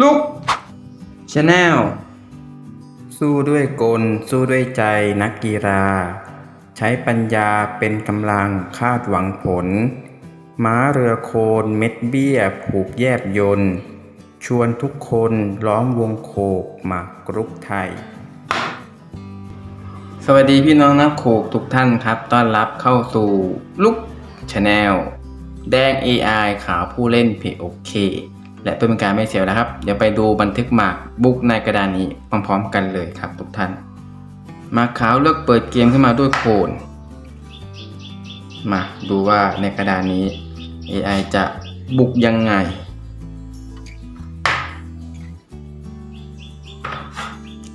ลุกชาแนลสู้ด้วยกล สู้ด้วยใจนักกีฬา ใช้ปัญญาเป็นกำลังคาดหวังผล ม้าเรือโคนเม็ดเบี้ย ผูกแยบยนต์ชวนทุกคนล้อมวงโคกมากกรุกไทย สวัสดีพี่น้องนักโขกทุกท่านครับ ต้อนรับเข้าสู่ลุกชาแนลแดง AI ขาวผู้เล่นเพโอเค และเพื่อเป็นการไม่เสียเวลาครับ เดี๋ยวไปดูบันทึกหมากบุ๊กในกระดานนี้พร้อมๆกันเลยครับทุกท่านหมาขาวเลือกเปิดเกมขึ้นมาด้วยโคนมาดูว่าในกระดานนี้ AI จะบุกยังไง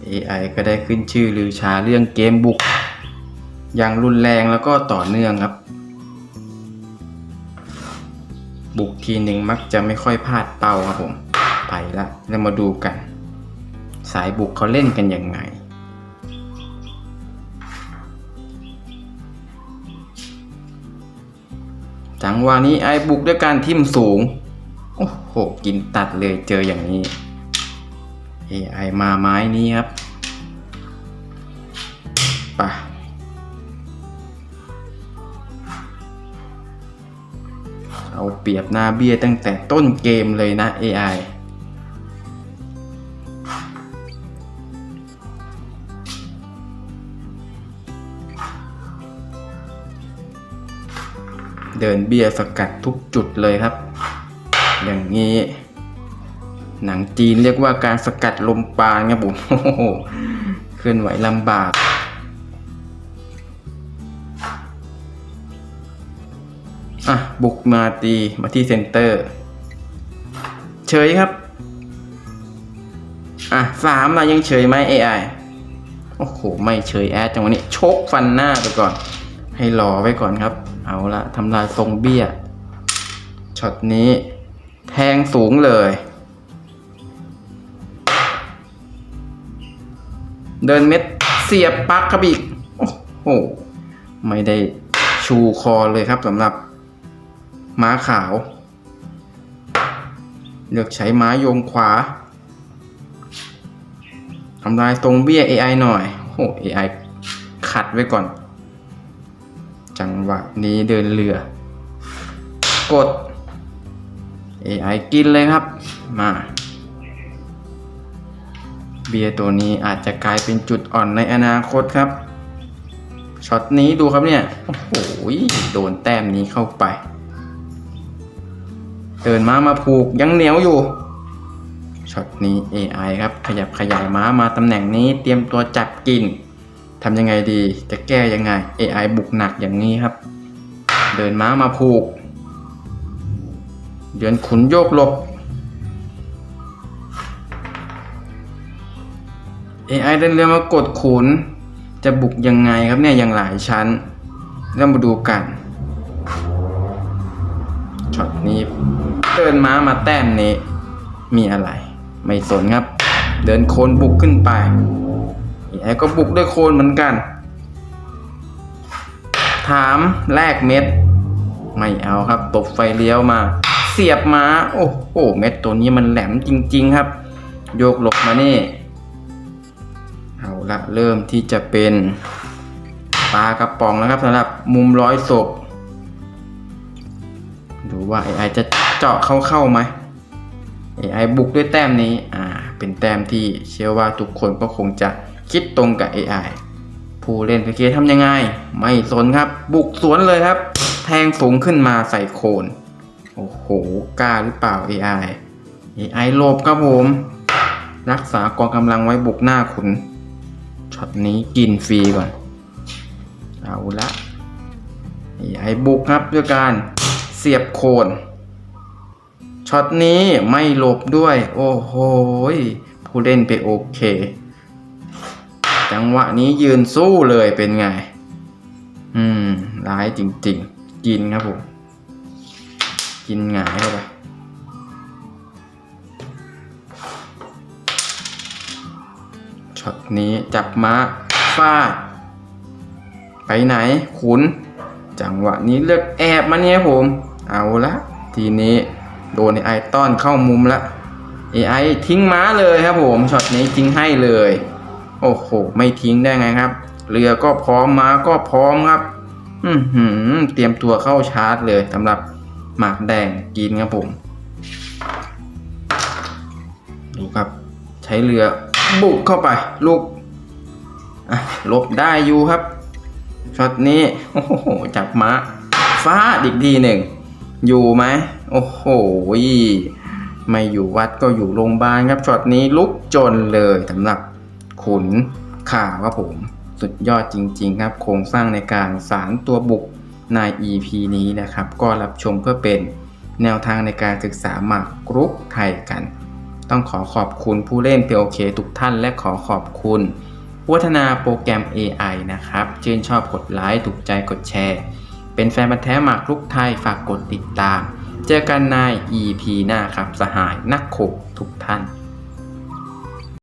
AI ก็ได้ขึ้นชื่อลือชาเรื่องเกมบุก อย่างรุนแรงแล้วก็ต่อเนื่องครับ บุกทีหนึ่งมักจะไม่ค่อยพลาดเป้าครับผม ไปละแล้วมาดูกัน สายบุกเขาเล่นกันยังไง จังหวะนี้ไอ้บุกด้วยการทิ่มสูง โอ้โห กินตัดเลยเจออย่างนี้ AI มาไม้นี้ครับไปะ เอาเปรียบหน้าเบี้ยตั้งแต่ต้นเกมเลยนะ AI เดินเบี้ยสกัดทุกจุดเลยครับ อย่างนี้ หนังจีนเรียกว่าการสกัดลมปาณครับผมโอ้โหเคลื่อนไหวลำบาก อะ บุกมาตีมาที่เซนเตอร์ เฉยครับ อะสามเรายังเฉยไหม AI โอ้โห ไม่เฉยแอดจังหวะนี้ ชกฟันหน้าไปก่อน ให้รอไว้ก่อนครับ เอาละทำลายทรงเบี้ยช็อตนี้ แทงสูงเลย เดินเม็ดเสียบปลั๊กครับอีก โอ้โห ไม่ได้ชูคอเลยครับสำหรับ ม้าขาว เลือกใช้ม้าโยงขวาทำลายตรงเบี้ย AI หน่อยโอ้ AI ขัดไว้ก่อน จังหวะนี้เดินเรือ กด AI กินเลยครับ มา เบียตัวนี้อาจจะกลายเป็นจุดอ่อนในอนาคตครับ ช็อตนี้ดูครับเนี่ย โอ้โห โดนแต้มนี้เข้าไป เดินม้ามาผูกยังเหนียวอยู่ช็อตนี้ AI ครับ ขยับขยายม้ามาตำแหน่งนี้เตรียมตัวจับกินทำยังไงดีจะแก้ยังไง AI บุกหนักอย่างนี้ครับ เดินม้ามาผูก เดินขุนโยกหลบ AI เดินเรือมากดขุน จะบุกยังไงครับเนี่ยอย่างหลายชั้นเรามาดูกัน ช็อตนี้เดินม้ามาแต้มนี้ มีอะไร ไม่สนครับ เดินโคนบุกขึ้นไป AI ก็บุกด้วยโคนเหมือนกัน ถามแลกเม็ด ไม่เอาครับ ตบไฟเลี้ยวมา เสียบม้า โอ้โหเม็ดตัวนี้มันแหลมจริง ๆ ครับ โยกหลบมานี่ เอาละเริ่มที่จะเป็นปลากระป๋องแล้วครับสำหรับมุมร้อยศพ ดูว่า AI จะเจาะเข้าเข้าไหม AI บุกด้วยแต้มนี้อ่าเป็นแต้มที่เชื่อว่าทุกคนก็คงจะคิดตรงกับ AI ผู้เล่นพีเคทำยังไง ไม่สนครับ บุกสวนเลยครับ แทงสูงขึ้นมาใส่โคน โอ้โหกล้าหรือเปล่า AI AI หลบครับผม รักษากองกำลังไว้บุกหน้าขุนช็อตนี้กินฟรีก่อน เอาละ AI บุกครับด้วยการ สียบโคนช็อตนี้ไม่หลบด้วย โอ้โหผู้เล่นไปโอเค จังหวะนี้ยืนสู้เลยเป็นไง อืม ร้ายจริง ๆ กินครับผม กินหงายเข้าไปช็อตนี้จับม้าฟาด ไปไหนขุน จังหวะนี้เลือกแอบมาเนี่ยผม เอาละทีนี้โดนไอต้อนเข้ามุมละ AI ทิ้งม้าเลยครับผมช็อตนี้ทิ้งให้เลย โอ้โห ไม่ทิ้งได้ไงครับ เรือก็พร้อมม้าก็พร้อมครับ อือหือเตรียมตัวเข้าชาร์จเลยสำหรับหมากแดงกินครับผม ดูครับ ใช้เรือบุกเข้าไป ลูกลบได้อยู่ครับช็อตนี้ โอ้โห จับม้าฟาดอีกทีหนึ่ง อยู่ไหมโอ้โหไม่อยู่วัดก็อยู่โรงพยาบาลครับช็อตนี้ลุกจนเลยสำหรับขุนข่าวครับผมสุดยอดจริง ๆ ครับ โครงสร้างในการสารตัวบุกใน EP นี้นะครับ ก็รับชมเพื่อเป็นแนวทางในการศึกษาหมากรุกไทยกัน ต้องขอขอบคุณผู้เล่น POK ทุกท่านและขอขอบคุณวัฒนาโปรแกรม AI นะครับชื่นชอบกดไลค์ถูกใจกดแชร์ เป็นแฟนบันแท้หมากรุกไทยฝากกดติดตาม เจอกันใน EP หน้าครับสหายนักขบทุกท่าน